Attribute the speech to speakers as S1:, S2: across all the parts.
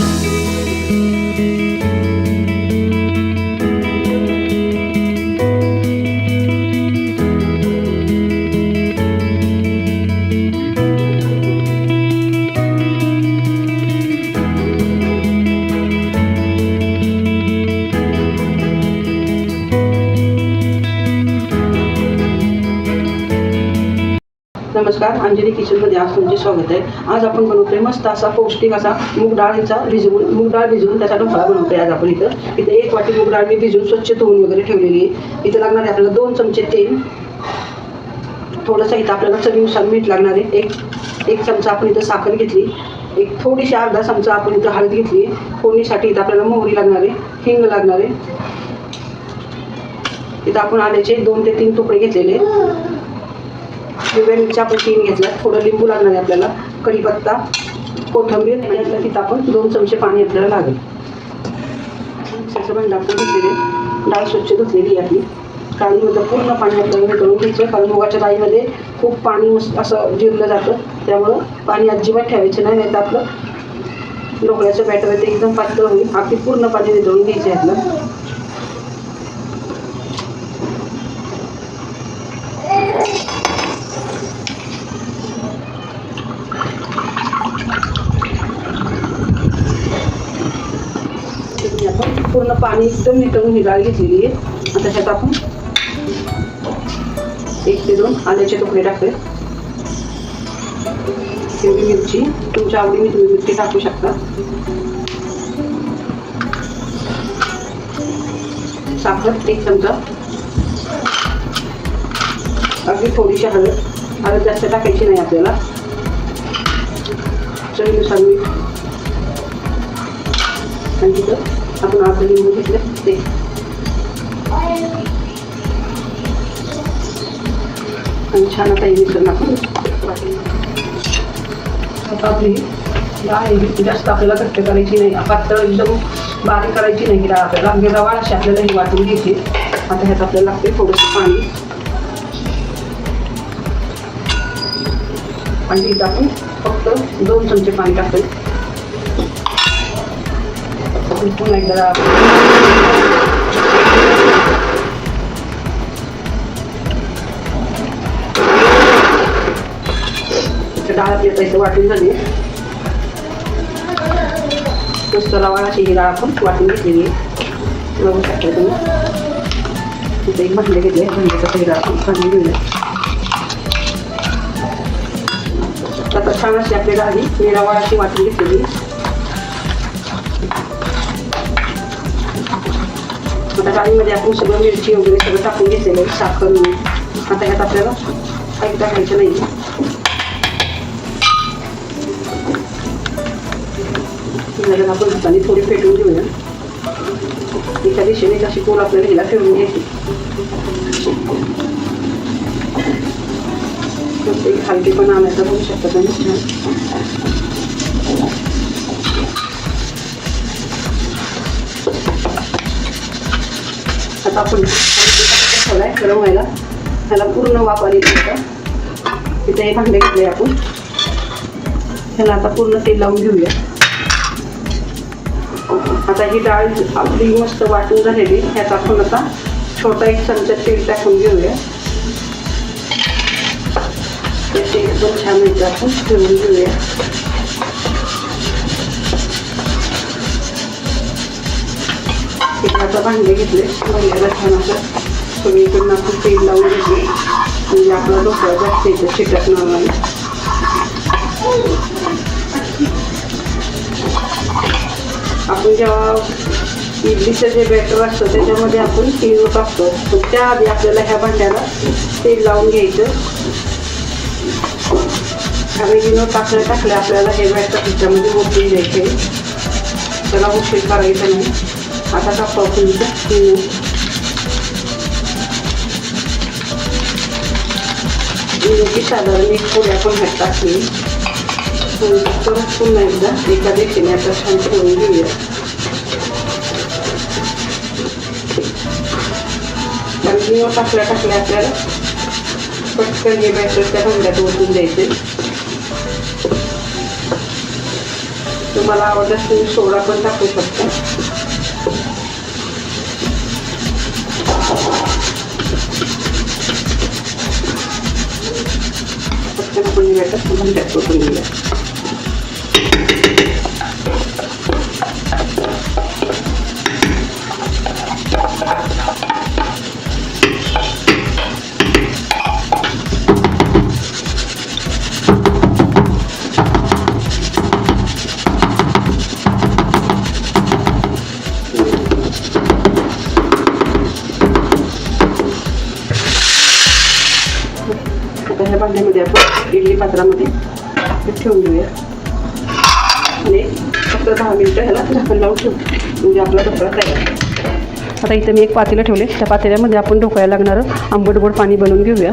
S1: Thank you. नमस्कार अंजली किचनमध्ये आज तुमचे स्वागत आहे. आज आपण बनवतोय मस्त असा पौष्टिक असा मूग डाळीचा भिजवून मूग डाळ भिजवून त्याचा ढोकळा बनवतोय आज आपण इथं. इथे एक वाटी मूग डाळ मी भिजवून स्वच्छ धुवून वगैरे ठेवलेली आहे. इथं लागणार आहे आपल्याला दोन चमचे तेल. थोडंसं इथं आपल्याला चवीनुसार मीठ लागणार आहे. एक एक चमचा आपण इथं साखर घेतली. एक थोडीशी अर्धा चमचा आपण इथं हळद घेतली फोडणीसाठी इथं आपल्याला मोहरी लागणार आहे. हिंग लागणार आहे. इथं आपण आल्याचे दोन ते तीन तुकडे घेतलेले आहेत. हिरव्या मिरच्या आपण तीन घेतल्या थोडं लिंबू लागणार आहे आपल्याला. कढीपत्ता कोथिंबीर आणि यातलं तिथं आपण दोन चमचे पाणी आपल्याला लागेल. मिक्सरचं भांडं आपण घेतलेले डाळ स्वच्छ धुतलेली आहे आपली. डाळीमध्ये पूर्ण पाणी आपल्याला करून घ्यायचं कारण मुगाच्या डाळीमध्ये खूप पाणी मस्त असं जिरलं जातं. त्यामुळं पाणी अजिबात ठेवायचं नाही. नाही तर आपलं ढोकळ्याचं बॅटर आहे ते एकदम पातळ होईल. आपली पूर्ण पाणी वितळून घ्यायचं आहे आपलं त्याच्यात आपण आणि एकदम नितळून ही डाळ घेतलेली आहे. आणि त्याच्यात आपण एक ते दोन आल्याचे तुकडे टाकतोय हिरवी मिरची. तुमच्या आवडीने तुम्ही मिरची टाकू शकता. साखर एक चमचा. अगदी थोडीशी हळद. हळद जास्त टाकायची नाही आपल्याला. चवीनुसार मीठ. आणि तिथं आपण आता लिंबू घेतलं. ते. आणि छान आता हे मिश्रण आपण आता आपली डाळ आहे. ही जास्त आपल्याला घट्ट करायची नाही. पातळ एकदम बारीक करायची नाही ही डाळ आपल्याला. अगदी रवाळ अशी आपल्याला ही वाटून घेते आता ह्यात आपल्याला लागते थोडंसं पाणी. आणि इथं आपण फक्त दोन चमचे पाणी टाकतो आणि पुन्हा एकदा डाळ इथं वाटून झाली. मस्त रवाळ अशी ही डाळ आपण वाटून घेतलेली आहे. बघू शकता तुम्ही. इथे एक भांडे घेतले भांड्याचं ही डाळ आपण काढून घेऊया. आता छान अशी आपली डाळ ही मी वाटून घेतलेली आता डाळीमध्ये आपण सगळं मिरची वगैरे सगळं टाकून घेतलेलं आहे साखर मीठ आता ह्यात आपल्याला काही टाकायचं नाही आपण हाताने थोडी फेटून घेऊया एका दिशेने अशी पोल आपल्याला हिला फिरवून घ्यायची मस्त एक हलकेपणा आणायचा बघू शकता तुम्ही आता आपण ठेवलाय गरम व्हायला. त्याला पूर्ण वाफ आली नंतर तिथे हे भांडे घेतले आपण. ह्याला आता पूर्ण तेल लावून घेऊया. आता ही डाळ आपली मस्त वाटून झालेली. ह्यात आपण आता छोटा एक चमचा तेल टाकून घेऊया. ते तेल एकदम छान आपण ठेवून घेऊया. आता भांडे घेतले. भांड्याला छान असं. इकडून आपण तेल लावून घेतले. म्हणजे आपला डोकं जास्त येतं शेतात नॉर्मल. आपण जेव्हा इडलीचं जे बॅटर असतं त्याच्यामध्ये आपण तीळ टाकतो. पण त्याआधी आपल्याला ह्या भांड्याला तेल लावून घ्यायचं. आणि इनो टाकल्या टाकल्या आपल्याला हे बॅटर त्याच्यामध्ये ओतून द्यायचे त्याला उशीर करायचा नाही. आता का आपण इथं इनो साधारण एक पोळ्या पण ह्यात मी परत पुन्हा एकदा एका दिशेने आता छान ठेवून घेऊया कारण इनो टाकल्या टाकल्या आपल्याला पटकन हे बॅटर त्या भांड्यात ओतून द्यायचे तुम्हाला आवडत तुम्ही सोडा पण टाकू शकता पटकन आपण भेटत आपण त्यात पात्रामध्ये ठेवून घेऊया आणि फक्त दहा मिनटं ह्याला झाकण लावून ठेवू. म्हणजे आपला ढोकळा तयार आता इथं मी एक पातेलं ठेवले. त्या पातेल्यामध्ये आपण ढोकळ्याला लागणारं आंबट गोड पाणी बनवून घेऊया.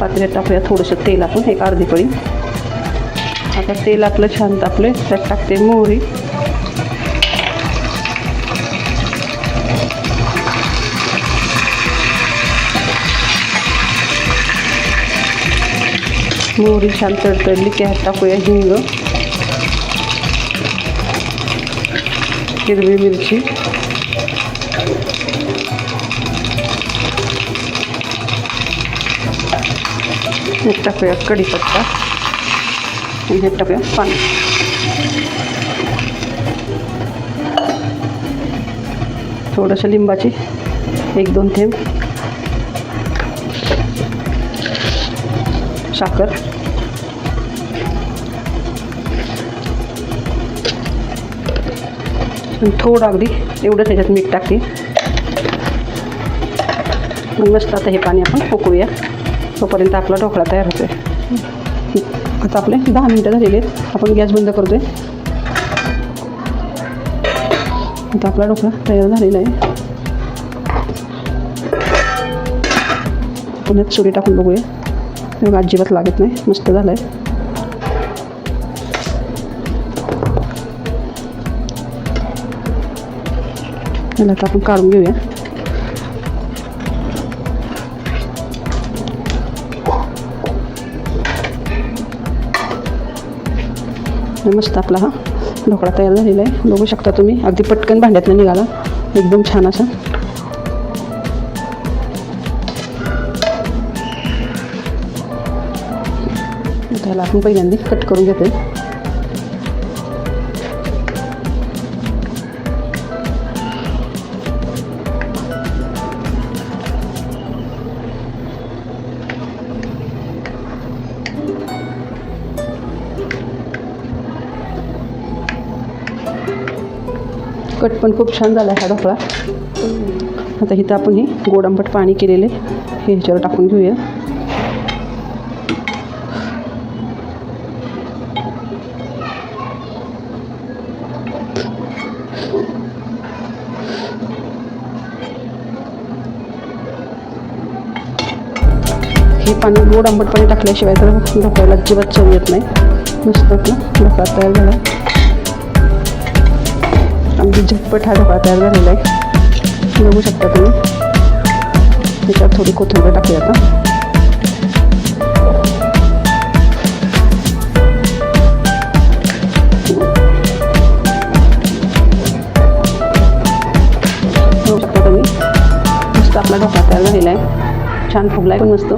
S1: पातेल्यात टाकूया थोडंसं तेल आपण एक अर्धी पळी आता तेल आपलं छान तापले त्यात टाकते मोहरी. मोहरी छान तडतडली की ह्यात टाकूया हिंग हिरवी मिरची. ह्यात टाकूया कढीपत्ता. आणि ह्यात टाकूया पाणी. थोडंसं लिंबाची एक दोन थेंब. साखर. आणि थोडं अगदी एवढं त्याच्यात मीठ टाकते. मग मस्त आता हे पाणी आपण उकळूया. तोपर्यंत आपला ढोकळा तयार होतोय. आता आपले दहा मिनटं झालेले आहेत. आपण गॅस बंद करतोय. आता आपला ढोकळा तयार झालेला आहे. पुण्यात सुरी टाकून बघूया. मग अजिबात लागत नाही. मस्त झालं आहे याला आता आपण काढून घेऊया मस्त आपला हा ढोकळा तयार झालेला आहे. बघू शकता तुम्ही. अगदी पटकन भांड्यातनं निघाला. एकदम छान असा. त्याला आपण पहिल्यांदा कट करून घेतोय. कट पण खूप छान झाला आहे हा ढोकळा. आता इथं आपण हे गोड आंबट पाणी केलेले हे ह्याच्यावर टाकून घेऊया. हे पाणी गोड आंबट पाणी टाकल्याशिवाय तर ढोकळ्याला अजिबात चव येत नाही. मस्त आपला ढोकळा तयार झाला. अगदी झटपट हा ढोकळा तयार झालेला आहे. बघू शकता तुम्ही. त्याच्यात थोडी कोथिंबीर टाकूया आता. तुम्ही. आपला ढोकळा तयार झालेला आहे. छान फुगला आहे पण मस्त.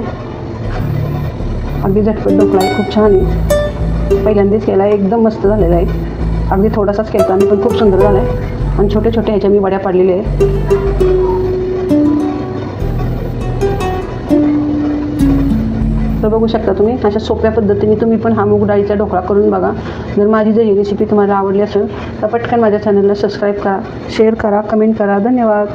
S1: अगदी झटपट ढोकळा आहे. खूप छान आहे. पहिल्यांदाच केला आहे एकदम मस्त झालेला आहे. अगदी थोडासाच केला आणि पण खूप सुंदर झाला आहे आणि छोटे छोटे ह्याच्या मी वड्या पाडलेल्या आहेत. तर बघू शकता तुम्ही अशा सोप्या पद्धतीने तुम्ही पण हा मूग डाळीचा ढोकळा करून बघा. जर माझी जर ही रेसिपी तुम्हाला आवडली असेल तर पटकन माझ्या चॅनलला सबस्क्राईब करा शेअर करा कमेंट करा. धन्यवाद.